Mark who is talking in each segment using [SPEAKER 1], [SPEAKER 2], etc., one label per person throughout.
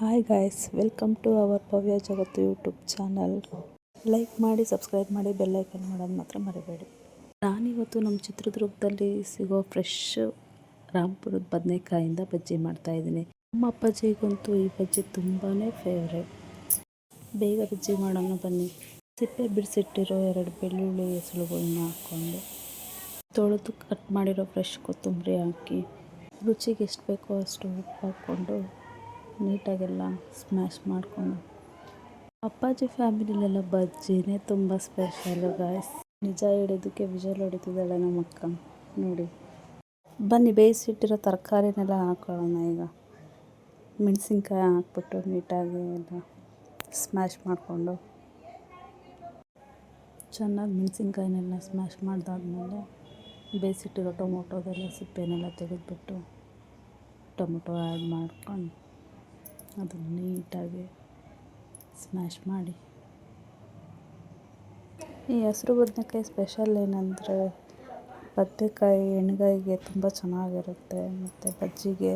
[SPEAKER 1] Hi guys welcome to our Bhavya Jagattu YouTube channel like ಮಾಡಿ subscribe ಮಾಡಿ bell icon ಮಾಡೋದು ಮಾತ್ರ ಮರಿಬೇಡಿ. ನಾನಿವತ್ತು ನಮ್ಮ ಚಿತ್ರದುರ್ಗದಲ್ಲಿ ಸಿಗೋ ಫ್ರೆಶ್ ರಾಮ್ಪುರದ ಬದನೆಕಾಯಿಂದ ಬಜ್ಜಿ ಮಾಡ್ತಾಯಿದ್ದೀನಿ ನಮ್ಮ ಅಪ್ಪಾಜಿಗಂತೂ ಈ ಬಜ್ಜಿ ತುಂಬಾ ಫೇವ್ರೇಟ್ ಬೇಗ ಬಜ್ಜಿ ಮಾಡೋಣ ಬನ್ನಿ. ಸಿಪ್ಪೆ ಬಿಡಿಸಿಟ್ಟಿರೋ ಎರಡು ಬೆಳ್ಳುಳ್ಳಿ ಹೆಸಳುಗಳನ್ನ ಹಾಕ್ಕೊಂಡು ತೊಳೆದು ಕಟ್ ಮಾಡಿರೋ ಫ್ರೆಶ್ ಕೊತ್ತಂಬರಿ ಹಾಕಿ, ರುಚಿಗೆ ಎಷ್ಟು ಬೇಕೋ ಅಷ್ಟು ಉಪ್ಪು ಹಾಕ್ಕೊಂಡು ನೀಟಾಗೆಲ್ಲ ಸ್ಮ್ಯಾಶ್ ಮಾಡಿಕೊಂಡು. ಅಪ್ಪಾಜಿ ಫ್ಯಾಮಿಲಿಲೆಲ್ಲ ಬಜ್ಜಿನೇ ತುಂಬ ಸ್ಪೆಷಲು ಗಾಯ್ಸ್ ನಿಜ ಹಿಡಿಯೋದಕ್ಕೆ ವಿಜಲ್ ಹೊಡಿತಿದ್ದಾಳೆ ನಮ್ಮ ಅಕ್ಕ ನೋಡಿ. ಬನ್ನಿ, ಬೇಯಿಸಿಟ್ಟಿರೋ ತರಕಾರಿನೆಲ್ಲ ಹಾಕೊಳ್ಳೋಣ ಈಗ. ಮೆಣಸಿನ್ಕಾಯಿ ಹಾಕ್ಬಿಟ್ಟು ನೀಟಾಗಿ ಎಲ್ಲ ಸ್ಮ್ಯಾಶ್ ಮಾಡಿಕೊಂಡು. ಚೆನ್ನಾಗಿ ಮೆಣಸಿನ್ಕಾಯಿನೆಲ್ಲ ಸ್ಮ್ಯಾಶ್ ಮಾಡಿದಾದ್ಮೇಲೆ ಬೇಯಿಸಿಟ್ಟಿರೋ ಟೊಮೊಟೊದೆಲ್ಲ ಸಿಪ್ಪೆನೆಲ್ಲ ತೆಗೆದುಬಿಟ್ಟು ಟೊಮೊಟೊ ಆ್ಯಡ್ ಮಾಡ್ಕೊಂಡು. ಅದನ್ನು ನೀಟಾಗಿ ಸ್ಮ್ಯಾಶ್ ಮಾಡಿ. ಈ ಹಸಿರು ಬದನೆಕಾಯಿ ಸ್ಪೆಷಲ್ ಏನಂದರೆ ಬದನೆಕಾಯಿ ಎಣ್ಗಾಯಿಗೆ ತುಂಬ ಚೆನ್ನಾಗಿರುತ್ತೆ ಮತ್ತು ಬಜ್ಜಿಗೆ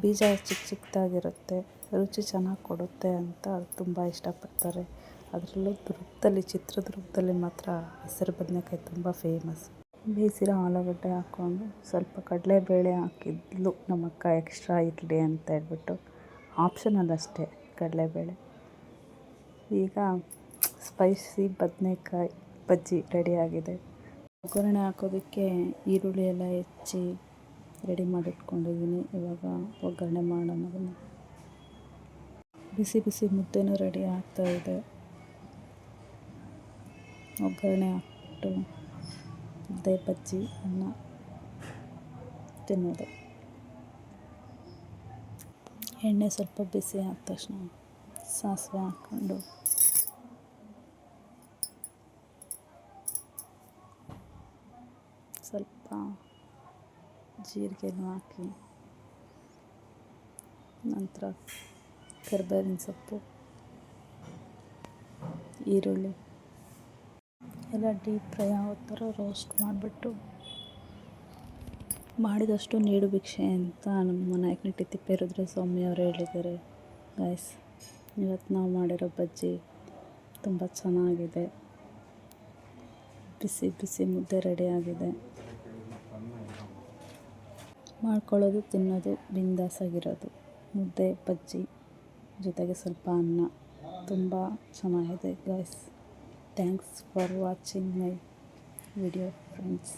[SPEAKER 1] ಬೀಜ ಚಿಕ್ಕ ಚಿಕ್ಕದಾಗಿರುತ್ತೆ ರುಚಿ ಚೆನ್ನಾಗಿ ಕೊಡುತ್ತೆ ಅಂತ ತುಂಬ ಇಷ್ಟಪಡ್ತಾರೆ. ಅದರಲ್ಲೂ ದುರ್ಗದಲ್ಲಿ, ಚಿತ್ರದುರ್ಗದಲ್ಲಿ ಮಾತ್ರ ಹಸಿರು ಬದನೆಕಾಯಿ ತುಂಬ ಫೇಮಸ್ ಬೇಯಿಸಿರೋ ಆಲೂಗಡ್ಡೆ ಹಾಕ್ಕೊಂಡು ಸ್ವಲ್ಪ ಕಡಲೆಬೇಳೆ ಹಾಕಿದ್ಲು ನಮ್ಮಕ್ಕ ಎಕ್ಸ್ಟ್ರಾ ಇರಲಿ ಅಂತ ಹೇಳ್ಬಿಟ್ಟು. ಆಪ್ಷನಲ್ ಅಷ್ಟೇ ಕಡಲೆಬೇಳೆ ಈಗ ಸ್ಪೈಸಿ ಬದನೆಕಾಯಿ ಬಜ್ಜಿ ರೆಡಿಯಾಗಿದೆ ಒಗ್ಗರಣೆ ಹಾಕೋದಕ್ಕೆ ಈರುಳ್ಳಿ ಎಲ್ಲ ಹೆಚ್ಚಿ ರೆಡಿ ಮಾಡಿಟ್ಕೊಂಡಿದ್ದೀನಿ. ಇವಾಗ ಒಗ್ಗರಣೆ ಮಾಡೋಣ ಬಿಸಿ ಬಿಸಿ ಮುದ್ದೆನೂ ರೆಡಿ ಆಗ್ತಾ ಇದೆ. ಒಗ್ಗರಣೆ ಹಾಕ್ಬಿಟ್ಟು ಮುದ್ದೆ ಬಜ್ಜಿ ಅನ್ನ ತಿನ್ನೋದು. ಎಣ್ಣೆ ಸ್ವಲ್ಪ ಬಿಸಿ ಆದ ತಕ್ಷಣ ಸಾಸಿವೆ ಹಾಕ್ಕೊಂಡು. ಸ್ವಲ್ಪ ಜೀರಿಗೆನೂ ಹಾಕಿ. ನಂತರ ಕರಿಬೇವಿನ ಸೊಪ್ಪು, ಈರುಳ್ಳಿ. ಎಲ್ಲ ಡೀಪ್ ಫ್ರೈ ಆಗೋ ಥರ ರೋಸ್ಟ್ ಮಾಡಿಬಿಟ್ಟು ಮಾಡಿದಷ್ಟು ನೀಡು ಭಿಕ್ಷೆ ಅಂತ ನಮ್ಮ ನಾಯಕನಹಟ್ಟಿ ತಿಪ್ಪೇರುದ್ರ ಸ್ವಾಮಿ ಅವರು ಹೇಳಿದ್ದಾರೆ. ಗೈಸ್ ಇವತ್ತು ನಾವು ಮಾಡಿರೋ ಬಜ್ಜಿ ತುಂಬ ಚೆನ್ನಾಗಿದೆ. ಬಿಸಿ ಬಿಸಿ ಮುದ್ದೆ ರೆಡಿಯಾಗಿದೆ ಮಾಡ್ಕೊಳ್ಳೋದು, ತಿನ್ನೋದು, ಬಿಂದಾಸಾಗಿರೋದು. ಮುದ್ದೆ, ಬಜ್ಜಿ ಜೊತೆಗೆ ಸ್ವಲ್ಪ ಅನ್ನ. ತುಂಬ ಚೆನ್ನಾಗಿದೆ. Guys thanks for watching my video friends